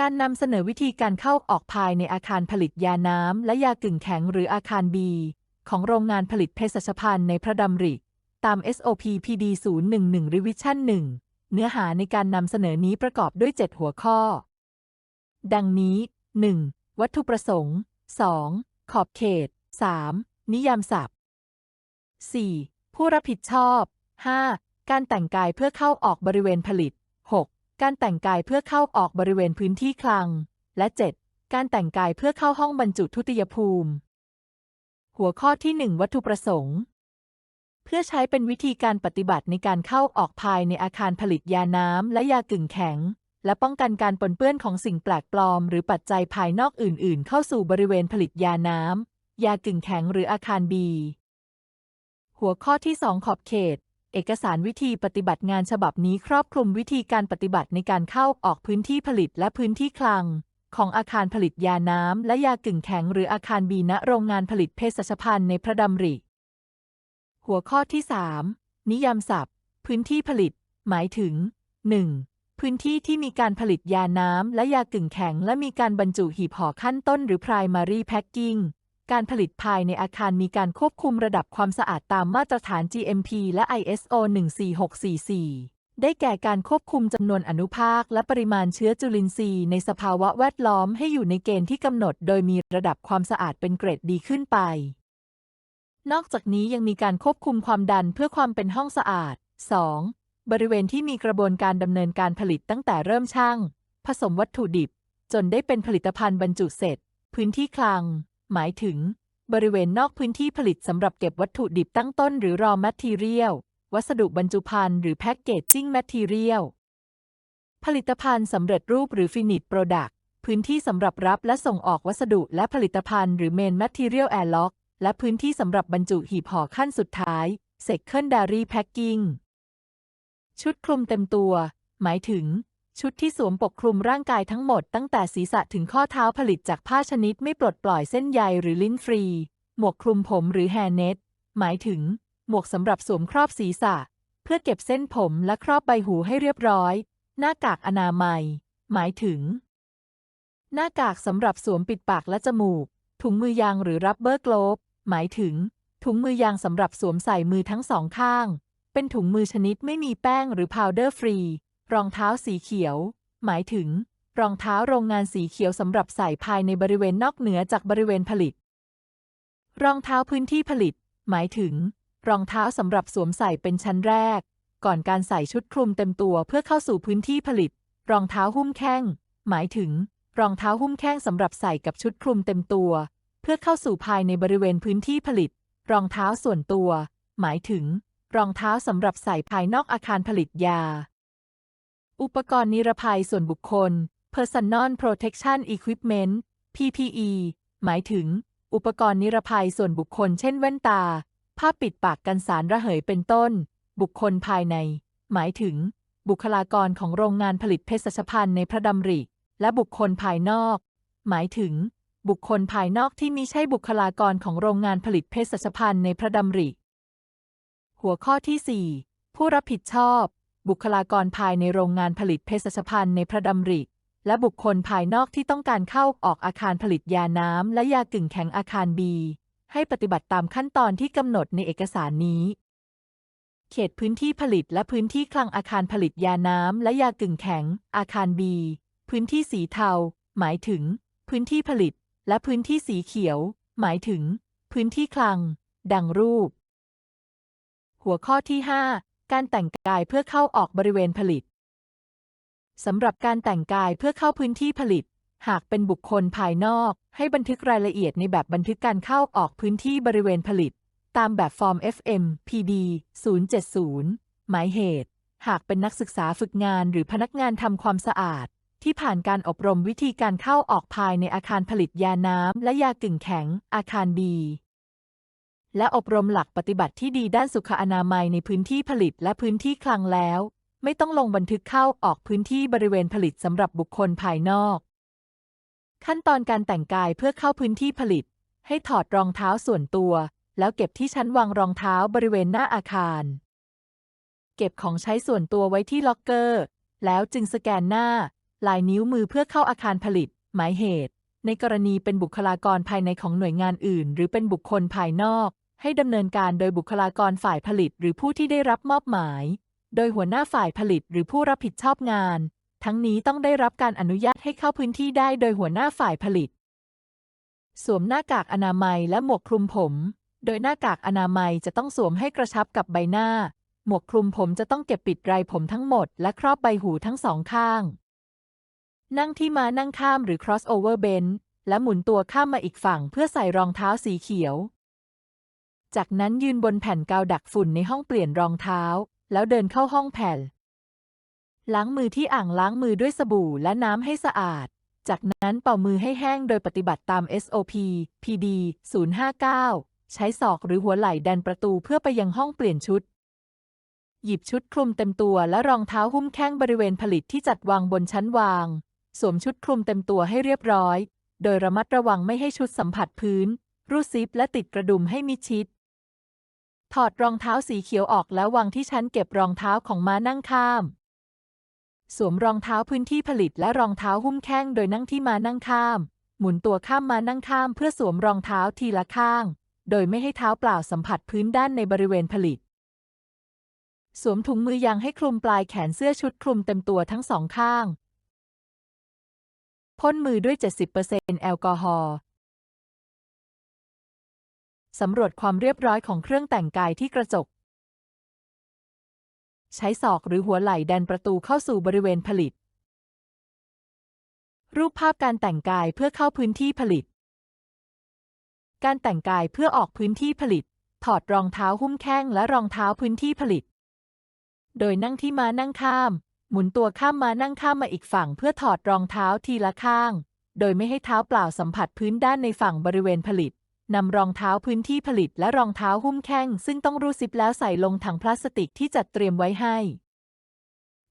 การนำเสนอวิธีการเข้าออกภายในอาคารผลิตยาน้ำและยากึ่งแข็งหรืออาคารบีของโรงงานผลิตเภสัชภัณฑ์ในพระดำริ ตาม SOP PD 011 Revision 1 เนื้อหาในการนำเสนอนี้ประกอบด้วย 7 หัวข้อ ดังนี้ 1. วัตถุประสงค์ 2. ขอบเขต 3. นิยามศัพท์ 4. ผู้รับผิดชอบ 5. การแต่งกายเพื่อเข้าออกบริเวณผลิต การแต่งกายเพื่อเข้าออกบริเวณพื้นที่คลัง และ 7. การแต่งกายเพื่อเข้าห้องบรรจุทุติยภูมิ หัวข้อที่ 1 วัตถุประสงค์ เพื่อใช้เป็นวิธีการปฏิบัติในการเข้าออกภายในอาคารผลิตยาน้ำและยากึ่งแข็ง และป้องกันการปนเปื้อนของสิ่งแปลกปลอม หรือปัจจัยภายนอกอื่น ๆ เข้าสู่บริเวณผลิตยาน้ำยากึ่งแข็งหรืออาคารบี หัวข้อที่ 2 ขอบเขต เอกสารวิธีปฏิบัติงานฉบับนี้ครอบคลุมวิธีการปฏิบัติในการเข้าออกพื้นที่ผลิตและพื้นที่คลัง ของอาคารผลิตยาน้ำและยากึ่งแข็งหรืออาคารบีณโรงงานผลิตเภสัชภัณฑ์ในพระดำริ หัวข้อที่ 3 นิยามศัพท์ พื้นที่ผลิต หมายถึง 1. พื้นที่ที่มีการผลิตยาน้ำและยากึ่งแข็ง และมีการบรรจุหีบห่อขั้นต้นหรือ primary packing การผลิตภายในอาคารมีการควบคุมระดับความสะอาดตามมาตรฐาน GMP และ ISO 14644 ได้แก่การควบคุมจำนวนอนุภาค และปริมาณเชื้อจุลินทรีย์ในสภาวะแวดล้อมให้อยู่ในเกณฑ์ที่กำหนด โดยมีระดับความสะอาดเป็นเกรดดีขึ้นไป นอกจากนี้ยังมีการควบคุมความดันเพื่อความเป็นห้องสะอาด 2. บริเวณที่มีกระบวนการดำเนินการผลิตตั้งแต่เริ่มช่าง ผสมวัตถุดิบ จนได้เป็นผลิตภัณฑ์บรรจุเสร็จ พื้นที่คลัง หมายถึง บริเวณนอกพื้นที่ผลิตสำหรับเก็บวัตถุดิบตั้งต้นหรือ raw material วัสดุบรรจุภัณฑ์หรือ packaging material ผลิตภัณฑ์สำเร็จรูปหรือ finished product พื้นที่สำหรับรับและส่งออกวัสดุและผลิตภัณฑ์หรือ main material airlock และพื้นที่สำหรับบรรจุหีบห่อขั้นสุดท้าย secondary packing ชุดคลุมเต็มตัว หมายถึง ชุดที่สวมปกคลุมร่างกายทั้งหมดตั้งแต่ศีรษะถึงข้อเท้าผลิตจากผ้าชนิดไม่ปลดปล่อยเส้นใยหรือลิ้นฟรี หมวกคลุมผมหรือแฮร์เน็ตหมายถึง หมวกสำหรับสวมครอบศีรษะ เพื่อเก็บเส้นผมและครอบใบหูให้เรียบร้อย หน้ากากอนามัย หมายถึง หน้ากากสำหรับสวมปิดปากและจมูก ถุงมือยางหรือรับเบอร์โกลบหมายถึง ถุงมือยางสำหรับสวมใส่มือทั้งสองข้าง เป็นถุงมือชนิดไม่มีแป้งหรือพาวเดอร์ฟรี รองเท้าสีเขียว หมายถึง รองเท้าโรงงานสีเขียวสำหรับใส่ภายในบริเวณนอกเหนือจากบริเวณผลิต รองเท้าพื้นที่ผลิต หมายถึง รองเท้าสำหรับสวมใส่เป็นชั้นแรก ก่อนการใส่ชุดคลุมเต็มตัวเพื่อเข้าสู่พื้นที่ผลิต รองเท้าหุ้มแข้ง หมายถึง รองเท้าหุ้มแข้งสำหรับใส่กับชุดคลุมเต็มตัว เพื่อเข้าสู่ภายในบริเวณพื้นที่ผลิต รองเท้าส่วนตัว หมายถึง รองเท้าสำหรับใส่ภายนอกอาคารผลิตยา อุปกรณ์นิรภัยส่วนบุคคล Personal Protection Equipment PPE หมายถึง อุปกรณ์นิรภัยส่วนบุคคลเช่นแว่นตา ผ้าปิดปากกันสารระเหยเป็นต้น บุคคลภายใน หมายถึง บุคลากรของโรงงานผลิตเภสัชภัณฑ์ในพระดำริ และบุคคลภายนอก หมายถึง บุคคลภายนอกที่มิใช่บุคลากรของโรงงานผลิตเภสัชภัณฑ์ในพระดำริ หัวข้อที่ 4 ผู้รับผิดชอบ บุคลากรภายในโรงงานผลิตเภสัชภัณฑ์ในพระดำริ และบุคคลภายนอกที่ต้องการเข้าออกอาคารผลิตยาน้ำและยากึ่งแข็งอาคารบีให้ปฏิบัติตามขั้นตอนที่กำหนดในเอกสารนี้ เขตพื้นที่ผลิตและพื้นที่คลังอาคารผลิตยาน้ำและยากึ่งแข็ง อาคารบีพื้นที่สีเทา หมายถึง พื้นที่ผลิต และพื้นที่สีเขียว หมายถึง พื้นที่คลัง ดังรูป หัวข้อที่ 5 การแต่งกายเพื่อเข้าออกบริเวณผลิต สำหรับการแต่งกายเพื่อเข้าพื้นที่ผลิต หากเป็นบุคคลภายนอก ให้บันทึกรายละเอียดในแบบบันทึกการเข้าออกพื้นที่บริเวณผลิต ตามแบบฟอร์ม FM PD 070 หมายเหตุ หากเป็นนักศึกษาฝึกงานหรือพนักงานทำความสะอาด ที่ผ่านการอบรมวิธีการเข้าออกภายในอาคารผลิตยาน้ำและยากึ่งแข็ง อาคารบี และอบรมหลักปฏิบัติที่ดีด้านสุขอนามัยในพื้นที่ผลิตและพื้นที่คลังแล้ว ไม่ต้องลงบันทึกเข้าออกพื้นที่บริเวณผลิตสำหรับบุคคลภายนอก ขั้นตอนการแต่งกายเพื่อเข้าพื้นที่ผลิต ให้ถอดรองเท้าส่วนตัว แล้วเก็บที่ชั้นวางรองเท้าบริเวณหน้าอาคาร เก็บของใช้ส่วนตัวไว้ที่ล็อกเกอร์ แล้วจึงสแกนหน้า ลายนิ้วมือเพื่อเข้าอาคารผลิต หมายเหตุ ในกรณีเป็นบุคลากรภายในของหน่วยงานอื่น หรือเป็นบุคคลภายนอก ให้ดำเนินการโดยบุคลากรฝ่ายผลิตหรือผู้ที่ได้รับมอบหมาย โดยหัวหน้าฝ่ายผลิตหรือผู้รับผิดชอบงาน ทั้งนี้ต้องได้รับการอนุญาตให้เข้าพื้นที่ได้โดยหัวหน้าฝ่ายผลิต สวมหน้ากากอนามัยและหมวกคลุมผม โดยหน้ากากอนามัยจะต้องสวมให้กระชับกับใบหน้า หมวกคลุมผมจะต้องเก็บปิดไรผมทั้งหมด และครอบใบหูทั้งสองข้าง นั่งที่มานั่งข้ามหรือ crossover bench และหมุนตัวข้ามมาอีกฝั่งเพื่อใส่รองเท้าสีเขียว จากนั้นยืนบนแผ่นกาวดักฝุ่นในห้องเปลี่ยนรองเท้า แล้วเดินเข้าห้องแผ่น ล้างมือที่อ่างล้างมือด้วยสบู่และน้ำให้สะอาด จากนั้นเป่ามือให้แห้งโดยปฏิบัติตาม SOP PD 059 ใช้ศอกหรือหัวไหล่ดันประตูเพื่อไปยังห้องเปลี่ยนชุด หยิบชุดคลุมเต็มตัวและรองเท้าหุ้มแข้งบริเวณผลิตที่จัดวางบนชั้นวาง สวมชุดคลุมเต็มตัวให้เรียบร้อย โดยระมัดระวังไม่ให้ชุดสัมผัสพื้นรูดซิปและติดกระดุมให้มิดชิด ถอดรองเท้าสีเขียวออกแล้ววางที่ชั้นเก็บรองเท้าของม้านั่งข้าม สวมรองเท้าพื้นที่ผลิตและรองเท้าหุ้มแข้งโดยนั่งที่ม้านั่งข้าม หมุนตัวข้ามม้านั่งข้ามเพื่อสวมรองเท้าทีละข้าง โดยไม่ให้เท้าเปล่าสัมผัสพื้นด้านในบริเวณผลิต สวมถุงมือยางให้คลุมปลายแขนเสื้อชุดคลุมเต็มตัวทั้งสองข้างพ่นมือด้วย 70%แอลกอฮอล์ สำรวจความเรียบร้อยของเครื่องแต่งกายที่กระจก ใช้ศอกหรือหัวไหล่ดันประตูเข้าสู่บริเวณผลิต รูปภาพการแต่งกายเพื่อเข้าพื้นที่ผลิต การแต่งกายเพื่อออกพื้นที่ผลิต ถอดรองเท้าหุ้มแข้งและรองเท้าพื้นที่ผลิต โดยนั่งที่มานั่งข้าม หมุนตัวข้ามมานั่งข้ามมาอีกฝั่ง เพื่อถอดรองเท้าทีละข้าง โดยไม่ให้เท้าเปล่าสัมผัสพื้นด้านในฝั่งบริเวณผลิต นำรองเท้าพื้นที่ผลิตและรองเท้าหุ้มแข้ง ซึ่งต้องรูดซิปแล้วใส่ลงถังพลาสติกที่จัดเตรียมไว้ให้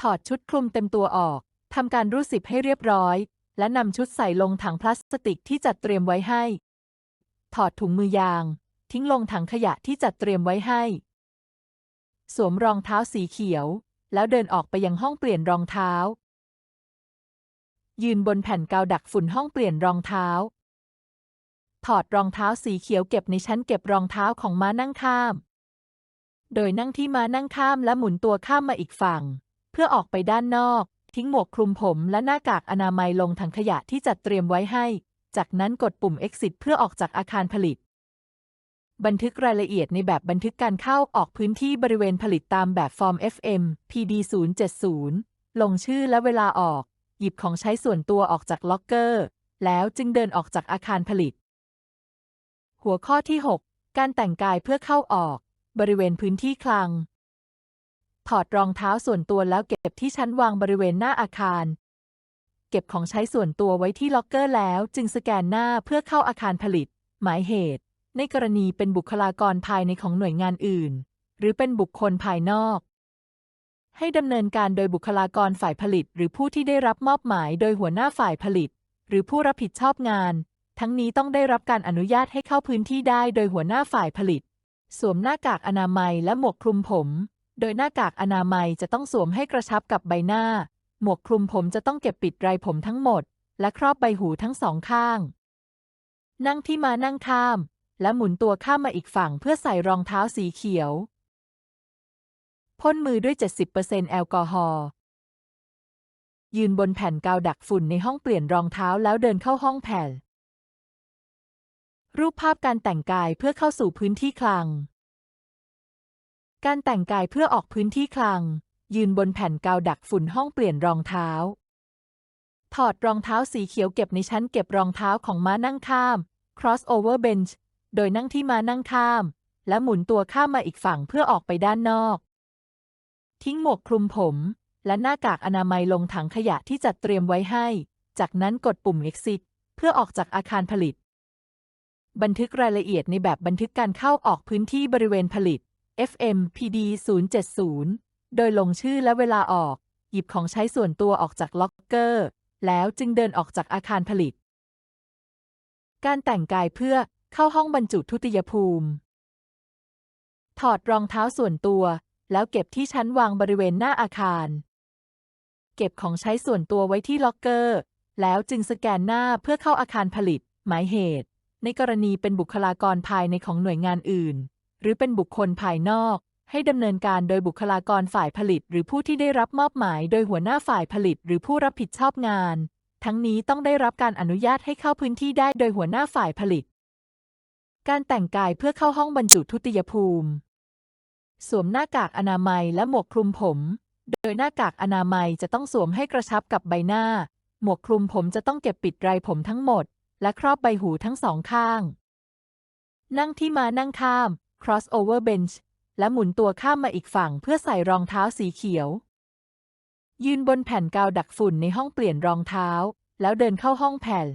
ถอดชุดคลุมเต็มตัวออกทำการรูดซิปให้เรียบร้อย และนำชุดใส่ลงถังพลาสติกที่จัดเตรียมไว้ให้ ถอดถุงมือยาง ทิ้งลงถังขยะที่จัดเตรียมไว้ให้ สวมรองเท้าสีเขียว แล้วเดินออกไปยังห้องเปลี่ยนรองเท้า ยืนบนแผ่นกาวดักฝุ่นห้องเปลี่ยนรองเท้า ถอดรองเท้าสีเขียวเก็บในชั้นเก็บรองเท้าของม้านั่งข้าม โดยนั่งที่ม้านั่งข้ามและหมุนตัวข้ามมาอีกฝั่ง เพื่อออกไปด้านนอก ทิ้งหมวกคลุมผมและหน้ากากอนามัยลงถังขยะที่จัดเตรียมไว้ให้ จากนั้นกดปุ่ม exit เพื่อออกจากอาคารผลิต บันทึกรายละเอียดในแบบบันทึกการเข้าออกพื้นที่บริเวณผลิตตามแบบฟอร์ม FM PD 070ลงชื่อและเวลาออก หยิบของใช้ส่วนตัวออกจากล็อกเกอร์ แล้วจึงเดินออกจากอาคารผลิต หัวข้อที่ 6 การแต่งกายเพื่อเข้าออก บริเวณพื้นที่คลัง ถอดรองเท้าส่วนตัวแล้วเก็บที่ชั้นวางบริเวณหน้าอาคาร เก็บของใช้ส่วนตัวไว้ที่ล็อกเกอร์แล้วจึงสแกนหน้าเพื่อเข้าอาคารผลิต หมายเหตุ ในกรณีเป็นบุคลากรภายในของหน่วยงานอื่น หรือเป็นบุคคลภายนอก ให้ดำเนินการโดยบุคลากรฝ่ายผลิต หรือผู้ที่ได้รับมอบหมายโดยหัวหน้าฝ่ายผลิต หรือผู้รับผิดชอบงาน ทั้งนี้ต้องได้รับการอนุญาตให้เข้าพื้นที่ได้โดยหัวหน้าฝ่ายผลิต สวมหน้ากากอนามัยและหมวกคลุมผม โดยหน้ากากอนามัยจะต้องสวมให้กระชับกับใบหน้า หมวกคลุมผมจะต้องเก็บปิดไรผมทั้งหมด และครอบใบหูทั้งสองข้าง นั่งที่มานั่งข้าม และหมุนตัวข้ามมาอีกฝั่งเพื่อใส่รองเท้าสีเขียว พ่นมือด้วย 70%แอลกอฮอล์ยืนบนแผ่นกาวดักฝุ่นในห้องเปลี่ยนรองเท้าแล้วเดินเข้าห้องแผ่น รูปภาพการแต่งกายเพื่อเข้าสู่พื้นที่คลัง การแต่งกายเพื่อออกพื้นที่คลัง ยืนบนแผ่นกาวดักฝุ่นห้องเปลี่ยนรองเท้า ถอดรองเท้าสีเขียวเก็บในชั้นเก็บรองเท้าของม้านั่งข้าม crossover bench โดยนั่งที่ม้านั่งข้าม และหมุนตัวข้ามมาอีกฝั่งเพื่อออกไปด้านนอก ทิ้งหมวกคลุมผม และหน้ากากอนามัยลงถังขยะที่จัดเตรียมไว้ให้ จากนั้นกดปุ่ม exit เพื่อออกจากอาคารผลิต บันทึกรายละเอียดในแบบบันทึกการเข้าออกพื้นที่บริเวณผลิต FM PD 070 โดยลงชื่อและเวลาออก หยิบของใช้ส่วนตัวออกจากล็อกเกอร์ แล้วจึงเดินออกจากอาคารผลิต การแต่งกายเพื่อเข้าห้องบรรจุทุติยภูมิ ถอดรองเท้าส่วนตัว แล้วเก็บที่ชั้นวางบริเวณหน้าอาคาร เก็บของใช้ส่วนตัวไว้ที่ล็อกเกอร์ แล้วจึงสแกนหน้าเพื่อเข้าอาคารผลิต หมายเหตุ ในกรณีเป็นบุคลากรภายในของหน่วยงานอื่น หรือเป็นบุคคลภายนอก ให้ดำเนินการโดยบุคลากรฝ่ายผลิต หรือผู้ที่ได้รับมอบหมาย โดยหัวหน้าฝ่ายผลิต หรือผู้รับผิดชอบงาน ทั้งนี้ต้องได้รับการอนุญาตให้เข้าพื้นที่ได้โดยหัวหน้าฝ่ายผลิต การแต่งกายเพื่อเข้าห้องบรรจุทุติยภูมิ สวมหน้ากากอนามัยและหมวกคลุมผม โดยหน้ากากอนามัยจะต้องสวมให้กระชับกับใบหน้า หมวกคลุมผมจะต้องเก็บปิดไรผมทั้งหมด และครอบใบหูทั้งสองข้าง นั่งที่มานั่งข้าม crossover bench และหมุนตัวข้ามมาอีกฝั่งเพื่อใส่รองเท้าสีเขียว ยืนบนแผ่นกาวดักฝุ่นในห้องเปลี่ยนรองเท้า แล้วเดินเข้าห้องแผ่น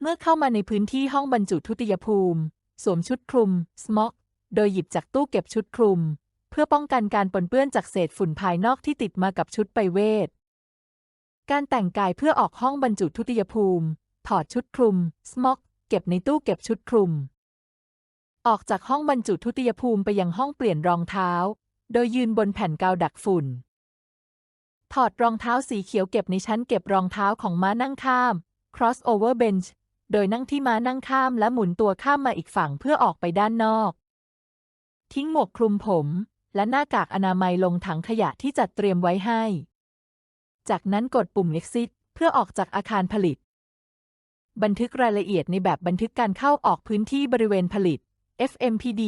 เมื่อเข้ามาในพื้นที่ห้องบรรจุทุติยภูมิ สวมชุดคลุม smock โดยหยิบจากตู้เก็บชุดคลุม เพื่อป้องกันการปนเปื้อนจากเศษฝุ่นภายนอกที่ติดมากับชุดไปเวท การแต่งกายเพื่อออกห้องบรรจุทุติยภูมิ ถอดชุดคลุม smock เก็บในตู้เก็บชุดคลุม ออกจากห้องบรรจุทุติยภูมิไปยังห้องเปลี่ยนรองเท้า โดยยืนบนแผ่นกาวดักฝุ่น ถอดรองเท้าสีเขียวเก็บในชั้นเก็บรองเท้าของม้านั่งข้าม crossover bench โดยนั่งที่ม้านั่งข้ามและหมุนตัวข้ามมาอีกฝั่งเพื่อออกไปด้านนอก ทิ้งหมวกคลุมผม และหน้ากากอนามัยลงถังขยะที่จัดเตรียมไว้ให้ จากนั้นกดปุ่ม exit เพื่อออกจากอาคารผลิต บันทึกรายละเอียดในแบบบันทึกการเข้าออกพื้นที่บริเวณผลิต FMPD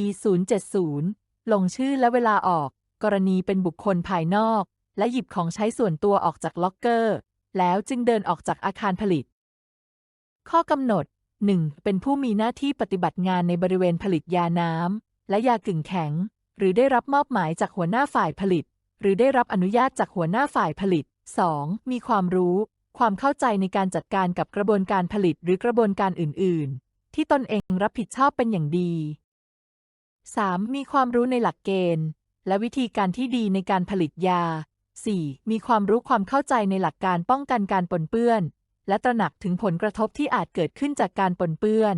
070 ลงชื่อและเวลาออก กรณีเป็นบุคคลภายนอก และหยิบของใช้ส่วนตัวออกจากล็อกเกอร์ แล้วจึงเดินออกจากอาคารผลิต ข้อกำหนด 1. เป็นผู้มีหน้าที่ปฏิบัติงานในบริเวณผลิตยาน้ำและยากึ่งแข็ง หรือได้รับมอบหมายจากหัวหน้าฝ่ายผลิต หรือได้รับอนุญาตจากหัวหน้าฝ่ายผลิต 2. มีความรู้ ความเข้าใจในการจัดการกับกระบวนการผลิตหรือกระบวนการอื่น ๆ ที่ตนเองรับผิดชอบเป็นอย่างดี 3. มีความรู้ในหลักเกณฑ์ และวิธีการที่ดีในการผลิตยา 4. มีความรู้ความเข้าใจในหลักการป้องกันการปนเปื้อน และตระหนักถึงผลกระทบที่อาจเกิดขึ้นจากการปนเปื้อน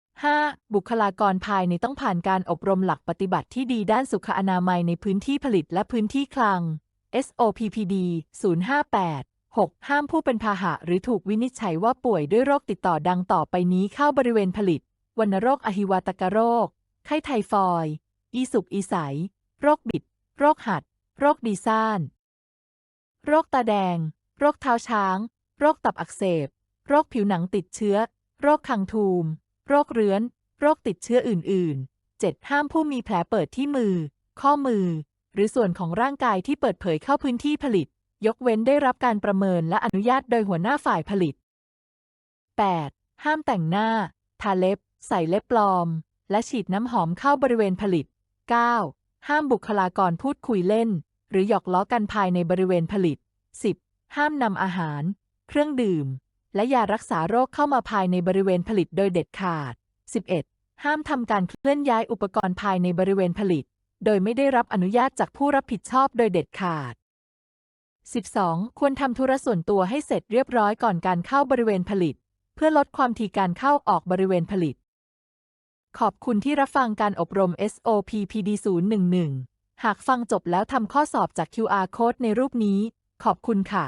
5. บุคลากรภายในต้องผ่านการอบรมหลักปฏิบัติที่ดีด้านสุขอนามัยในพื้นที่ผลิตและพื้นที่คลัง SOPPD 058 6. ห้ามผู้เป็นพาหะหรือถูกวินิจฉัยว่าป่วยด้วยโรคติดต่อดังต่อไปนี้เข้าบริเวณผลิต วัณโรคอหิวาตกโรค ไข้ไทฟอยด์อีสุกอีใส โรคบิด โรคหัด โรคดีซ่าน โรคตาแดง โรคเท้าช้าง โรคตับอักเสบ โรคผิวหนังติดเชื้อ โรคคังทูม โรคเรื้อน โรคติดเชื้ออื่น ๆ 7. ห้ามผู้มีแผลเปิดที่มือ ข้อมือ หรือส่วนของร่างกายที่เปิดเผยเข้าพื้นที่ผลิต ยกเว้นได้รับการประเมินและอนุญาตโดยหัวหน้าฝ่ายผลิต 8. ห้ามแต่งหน้า ทาเล็บ ใส่เล็บปลอม และฉีดน้ำหอมเข้าบริเวณผลิต 9. ห้ามบุคลากรพูดคุยเล่น หรือหยอกล้อกันภายในบริเวณผลิต 10. ห้ามนำอาหาร เครื่องดื่ม และยารักษาโรคเข้ามาภายในบริเวณผลิตโดยเด็ดขาด 11. ห้ามทำการเคลื่อนย้ายอุปกรณ์ภายในบริเวณผลิต โดยไม่ได้รับอนุญาตจากผู้รับผิดชอบโดยเด็ดขาด 12. ควรทำธุระส่วนตัวให้เสร็จเรียบร้อยก่อนการเข้าบริเวณผลิต เพื่อลดความถี่การเข้าออกบริเวณผลิต ขอบคุณที่รับฟังการอบรม SOPPD 011 หากฟังจบแล้วทำข้อสอบจาก QR code ในรูปนี้ ขอบคุณค่ะ